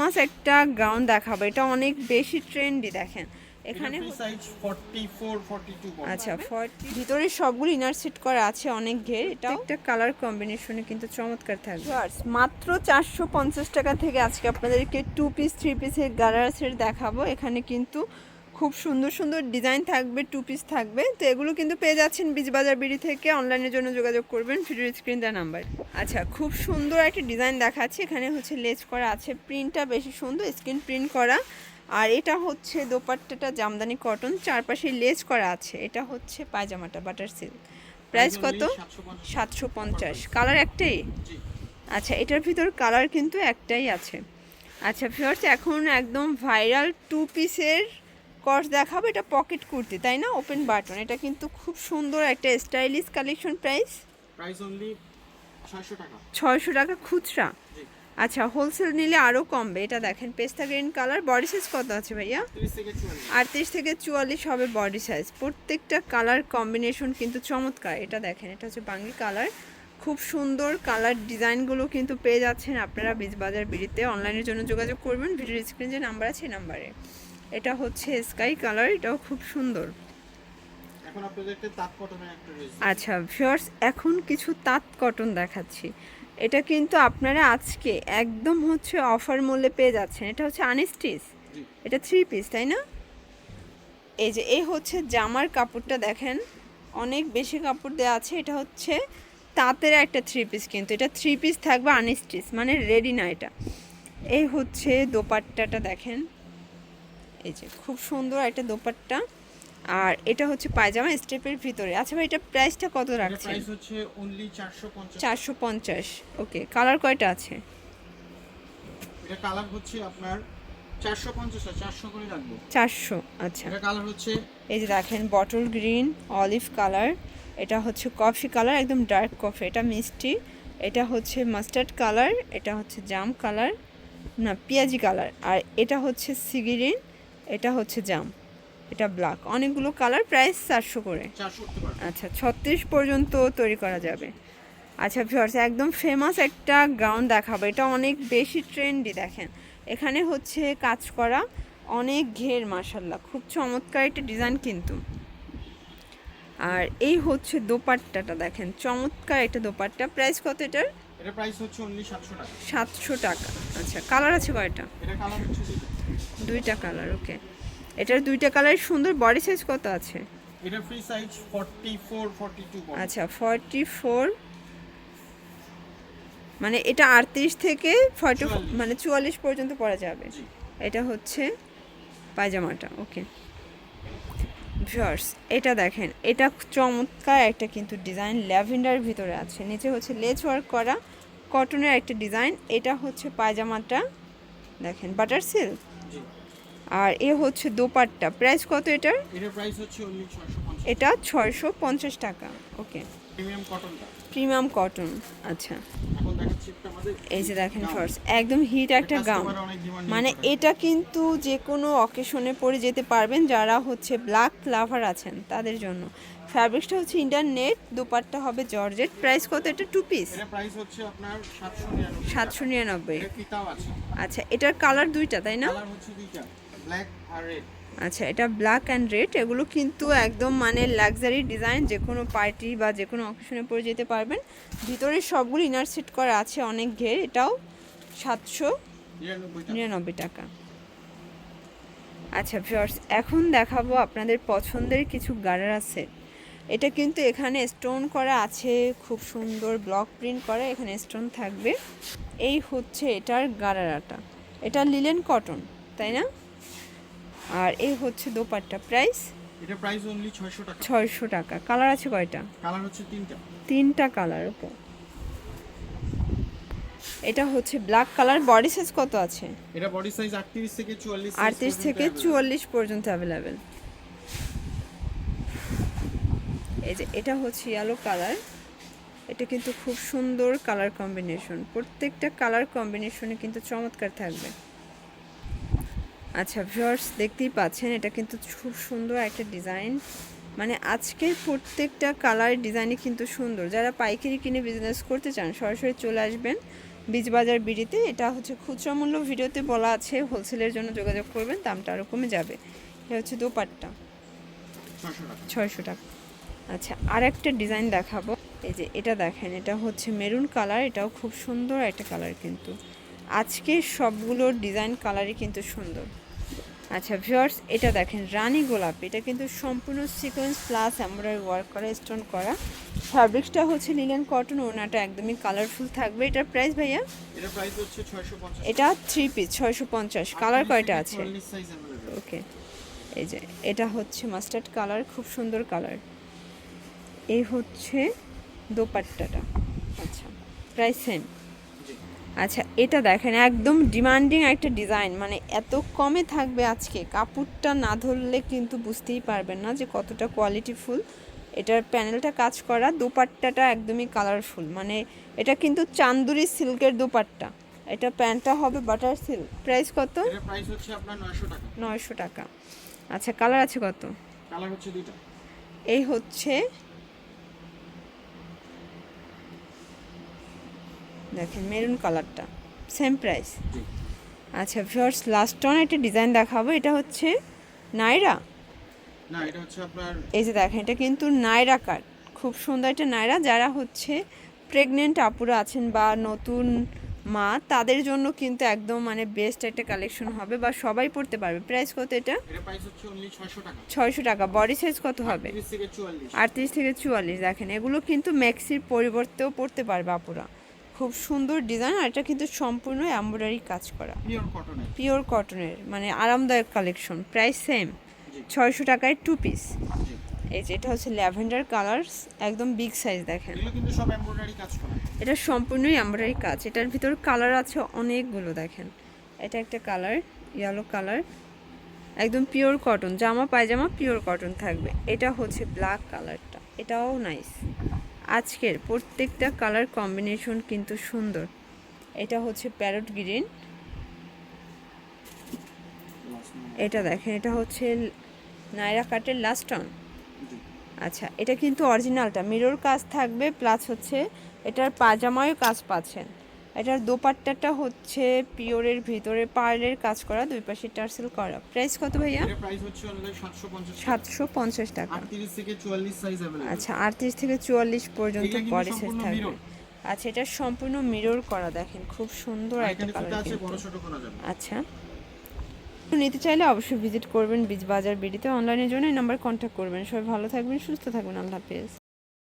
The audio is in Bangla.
ফেমাস একটা গাউন দেখাবো। এটা অনেক বেশি ট্রেন্ডি দেখেন। এখানে এখানে সাইজ 44 42 আচ্ছা ভিতরে সবগুলো ইনার সেট করা আছে অনেক ঘের। এটা একটা কালার কম্বিনেশনে কিন্তু চমৎকার থাকবে। মাত্র চারশো পঞ্চাশ টাকা থেকে আজকে আপনাদেরকে টু পিস থ্রি পিসের গালার সেট দেখাবো। এখানে কিন্তু খুব সুন্দর সুন্দর ডিজাইন থাকবে টু পিস থাকবে। তো এগুলো কিন্তু পেয়ে যাচ্ছেন বীজবাজার বিড়ি থেকে। অনলাইনের জন্য যোগাযোগ করবেন ভিডিওর স্ক্রিন দেওয়া নাম্বার আচ্ছা খুব সুন্দর একটা ডিজাইন দেখাচ্ছে। এখানে হচ্ছে লেস করা আছে প্রিন্টটা বেশি সুন্দর স্ক্রিন প্রিন্ট করা। আর এটা হচ্ছে দোপাট্টাটা জামদানি কটন চারপাশে লেস করা আছে। এটা হচ্ছে পায়জামাটা বাটার সিল্ক প্রাইস কত? সাতশো পঞ্চাশ। কালার একটাই? আচ্ছা এটার ভিতর কালার কিন্তু একটাই আছে। আচ্ছা ফিওর্স এখন একদম ভাইরাল টু পিসের কস দেখাবো এটা পকেট কুর্তি তাই না? ওপেন বাটন এটা কিন্তু খুব সুন্দর একটা stylish collection price price only 600 টাকা। ছয়শো টাকা খুচরা। আচ্ছা হোলসেল নিলে আরও কমবে। এটা দেখেন পেস্তা গ্রিন কালার বডি সাইজ কত আছে ভাইয়া? 30 থেকে 44 আটত্রিশ থেকে চুয়াল্লিশ হবে বডি সাইজ প্রত্যেকটা কালার কম্বিনেশন কিন্তু চমৎকার। এটা দেখেন এটা হচ্ছে বাঙ্গি কালার খুব সুন্দর কালার ডিজাইনগুলো কিন্তু পেয়ে যাচ্ছেন আপনারা বীজবাজার বিড়িতে। অনলাইনের জন্য যোগাযোগ করবেন ভিডিও স্ক্রিন যে নাম্বার আছে নাম্বারে এটা হচ্ছে স্কাই কালার এটাও খুব সুন্দর। আচ্ছা ভিউয়ার্স এখন কিছু তাঁত কটন দেখাচ্ছি। এটা কিন্তু আপনারা আজকে একদম হচ্ছে অফার মূল্যে পেয়ে যাচ্ছেন। এটা হচ্ছে আনস্টিচ এটা থ্রি পিস তাই না? এই যে এই হচ্ছে জামার কাপড়টা দেখেন। অনেক বেশি কাপড় দেওয়া আছে। এটা হচ্ছে তাঁতের একটা থ্রি পিস কিন্তু। এটা থ্রি পিস থাকবে আনস্টিচ মানে রেডি না এটা। এই হচ্ছে দোপাট্টাটা দেখেন। এই যে খুব সুন্দর একটা দোপাট্টা। আর এটা হচ্ছে পায়জামা স্টেপের ভিতরে। আচ্ছা ভাই এটা প্রাইসটা কত রাখছেন? প্রাইস হচ্ছে অনলি 450 চারশো পঞ্চাশ। ওকে কালার কয়টা আছে? এটা কালার হচ্ছে আপনার 450 আর 400 করে রাখব। চারশো আচ্ছা। এটা কালার হচ্ছে এই যে দেখেন বটল গ্রিন অলিভ কালার এটা হচ্ছে কফি কালার একদম ডার্ক কফি এটা মিষ্টি। এটা হচ্ছে মাস্টার্ড কালার এটা হচ্ছে জাম কালার না পেঁয়াজি কালার আর এটা হচ্ছে সিগিরিন এটা হচ্ছে জাম। এটা ব্ল্যাক অনেকগুলো কালার প্রাইস চারশো করে। 400 করতে পারবেন আচ্ছা ছত্রিশ পর্যন্ত তৈরি করা যাবে। আচ্ছা ভিউয়ার্স একদম ফেমাস একটা গাউন দেখাবো। এটা অনেক বেশি ট্রেন্ডি দেখেন। এখানে হচ্ছে কাজ করা অনেক ঘের মাসাল্লাহ খুব চমৎকার একটা ডিজাইন কিন্তু। আর এই হচ্ছে দোপাট্টাটা দেখেন। চমৎকার একটা দোপাট্টা। প্রাইস কত এটার? এটা প্রাইস হচ্ছে 700 টাকা। সাতশো টাকা। আচ্ছা কালার আছে কয়টা? এটা কালার হচ্ছে দুটো। দুইটা কালার ওকে এটার দুইটা কালার সুন্দর বডি সাইজ কত আছে? এটা ফ্রি সাইজ 44 42 বড় আচ্ছা ফর্টি ফোর মানে এটা আটত্রিশ থেকে ফর্টি চুয়াল্লিশ। মানে চুয়াল্লিশ পর্যন্ত পরা যাবে। এটা হচ্ছে পায়জামাটা ওকে ভিউয়ার্স এটা দেখেন এটা চমৎকার একটা কিন্তু ডিজাইন ল্যাভেন্ডার ভিতরে আছে। নিচে হচ্ছে লেজ ওয়ার্ক করা কটনের একটা ডিজাইন এটা হচ্ছে পায়জামাটা দেখেন বাটার সিল্ক আর এ হচ্ছে দোপাট্টা। প্রাইস কত এটার? এটা প্রাইস হচ্ছে অনলি 650 এটা ছয়শো পঞ্চাশ টাকা। ওকে। প্রিমিয়াম কটনটা। Premium cotton. আচ্ছা। এই যে দেখেন। ফার্স্ট একদম হিট একটা গাউন মানে এটা কিন্তু যে কোনো অকেশনে পরে যেতে পারবেন যারা হচ্ছে ব্ল্যাক লাভার আছেন তাদের জন্য। ফ্যাব্রিক্সটা হচ্ছে ইন্ডিয়ান নেট দুপাট্টা হবে জর্জেট প্রাইস কত এটা? টু পিস প্রাইস হচ্ছে আপনার 799 সাতশো নিরানব্বই। এটা কিতাব আছে। আচ্ছা এটার কালার দুইটা তাই না? কালার হচ্ছে দুইটা ব্ল্যাক আর রেড আচ্ছা এটা ব্ল্যাক অ্যান্ড রেড এগুলো কিন্তু একদম মানে লাক্সারি ডিজাইন যে কোনো পার্টি বা যে কোনো অকেশনে পরে যেতে পারবেন। ভিতরে সবগুলো ইনার সেট করা আছে অনেক ঘের, এটাও সাতশো নিরানব্বই টাকা। আচ্ছা ভিউয়ার্স এখন দেখাবো আপনাদের পছন্দের কিছু গাড়ার আছে। এটা কিন্তু এখানে স্টোন করা আছে, খুব সুন্দর ব্লক প্রিন্ট করা, এখানে স্টোন থাকবে। এই হচ্ছে এটার গারারাটা এটা লিলেন কটন তাই না? আর এই হচ্ছে দোপাট্টা প্রাইস। এটা প্রাইস অনলি 600 টাকা। ছয়শো টাকা। কালার আছে কয়টা? কালার হচ্ছে তিনটা। তিনটা কালার ওকে এটা হচ্ছে ব্ল্যাক কালার বডি সাইজ কত আছে? এটা বডি সাইজ 38 থেকে 44 size আটত্রিশ পর্যন্ত থেকে available। চুয়াল্লিশ পর্যন্ত অ্যাভেলেবেল এই যে এটা হচ্ছে ইয়েলো কালার এটা কিন্তু খুব সুন্দর কালার কম্বিনেশন প্রত্যেকটা কালার কম্বিনেশনে কিন্তু চমৎকার থাকবে। আচ্ছা ভিউয়ার্স দেখতেই পাচ্ছেন এটা কিন্তু খুব সুন্দর একটা ডিজাইন মানে আজকের প্রত্যেকটা কালার ডিজাইনই কিন্তু সুন্দর। যারা পাইকারি কিনে বিজনেস করতে চান সরাসরি চলে আসবেন বীজ বাজার বিড়িতে। এটা হচ্ছে খুচরা মূল্য ভিডিওতে বলা আছে হোলসেলের জন্য যোগাযোগ করবেন দামটা আরও কমে যাবে। এটা হচ্ছে দোপাট্টা। ছয়শো টাকা। আচ্ছা আর একটা ডিজাইন দেখাবো। এই যে এটা দেখেন এটা হচ্ছে মেরুন কালার এটাও খুব সুন্দর একটা কালার কিন্তু। আজকে সবগুলোর ডিজাইন কালারই কিন্তু সুন্দর। আচ্ছা ভিউয়ার্স এটা দেখেন রানী গোলাপ। এটা কিন্তু সম্পূর্ণ সিকোয়েন্স প্লাস এমব্রয়ডারি ওয়ার্ক করা স্টোন করা। ফ্যাব্রিক্সটা হচ্ছে লিলেন কটন ওনাটা একদমই কালারফুল থাকবে। এটার প্রাইস ভাইয়া? এটা প্রাইস হচ্ছে ছয়শো পঞ্চাশ। এটা থ্রি পিস ছয়শো পঞ্চাশ। কালার কয়টা আছে? ওকে এই যে এটা হচ্ছে মাস্টার্ড কালার খুব সুন্দর কালার এই হচ্ছে দোপাট্টাটা। আচ্ছা প্রাইস সেম আচ্ছা এটা দেখেন একদম ডিমান্ডিং একটা ডিজাইন মানে এত কমে থাকবে আজকে। কাপড়টা না ধরলে কিন্তু বুঝতেই পারবেন না যে কতটা কোয়ালিটিফুল এটার প্যানেলটা কাজ করা দোপাট্টাটা একদমই কালারফুল মানে এটা কিন্তু চান্দুরি সিল্কের দোপাট্টা। এটা প্যান্টটা হবে বাটার সিল্ক প্রাইস কত? প্রাইস হচ্ছে আপনার নয়শো টাকা। নয়শো টাকা। আচ্ছা কালার আছে কত? কালার হচ্ছে দুইটা। এই হচ্ছে দেখেন মেরুন কালারটা সেম প্রাইস আচ্ছা ভিউয়ার্স লাস্ট অন একটা ডিজাইন দেখাবো এটা হচ্ছে নাইরা না এটা হচ্ছে আপনার এই যে দেখেন এটা কিন্তু নাইরা কাট খুব সুন্দর একটা নাইরা যারা হচ্ছে প্রেগনেন্ট আপুরা আছেন বা নতুন মা তাদের জন্য কিন্তু একদম মানে বেস্ট একটা কালেকশন হবে বা সবাই পড়তে পারবে। প্রাইস কত এটা? এটা প্রাইস হচ্ছে অনলি ছয়শো টাকা। বডি সাইজ কত হবে? আটত্রিশ থেকে চুয়াল্লিশ দেখেন। এগুলো কিন্তু ম্যাক্সির পরিবর্তেও পড়তে পারবে আপুরা। খুব সুন্দর ডিজাইন আর এটা কিন্তু সম্পূর্ণ এমব্রয়ডারি কাজ করা। পিওর কটনের মানে আরামদায়ক কালেকশন প্রাইস সেম ছয়শো টাকায় টু পিস এই যে এটা হচ্ছে ল্যাভেন্ডার কালার একদম বিগ সাইজ দেখেন। সব এমব্রয়ডারি কাজ এটা সম্পূর্ণই এমব্রয়ডারি কাজ। এটার ভিতর কালার আছে অনেকগুলো দেখেন। এটা একটা কালার ইয়েলো কালার একদম পিওর কটন জামা পায়জামা পিওর কটন থাকবে। এটা হচ্ছে ব্ল্যাক কালারটা এটাও নাইস আজকের প্রত্যেকটা কালার কম্বিনেশন কিন্তু সুন্দর। এটা হচ্ছে প্যারট গ্রিন। এটা দেখেন এটা হচ্ছে নায়রা কাটের লাস্ট অন আচ্ছা এটা কিন্তু অরিজিনালটা মিরর কাজ থাকবে প্লাস হচ্ছে এটার পাজামায়ও কাজ পাচ্ছেন এটার দোপাট্টাটা হচ্ছে পিওরের ভিতরে পার্লের কাজ করা দুই পাশে টার্সেল করা। প্রাইস কত ভাইয়া? প্রাইস হচ্ছে অনলি সাতশো পঞ্চাশ সাতশো পঞ্চাশ টাকা। আটত্রিশ থেকে চুয়াল্লিশ সাইজ অ্যাভেলেবেল আচ্ছা আটত্রিশ থেকে চুয়াল্লিশ পর্যন্ত এটা কিন্তু বডি সাইজ থাকবে। আচ্ছা এটা সম্পূর্ণ মিরর করা দেখেন খুব সুন্দর একটা কালার আচ্ছা। নিতে চাইলে অবশ্যই ভিজিট করবেন বীজ বাজার বিডিতে অনলাইনের জন্য এই নাম্বার কন্ট্যাক্ট করবেন। সবাই ভালো থাকবেন সুস্থ থাকবেন আল্লাহ হাফেজ।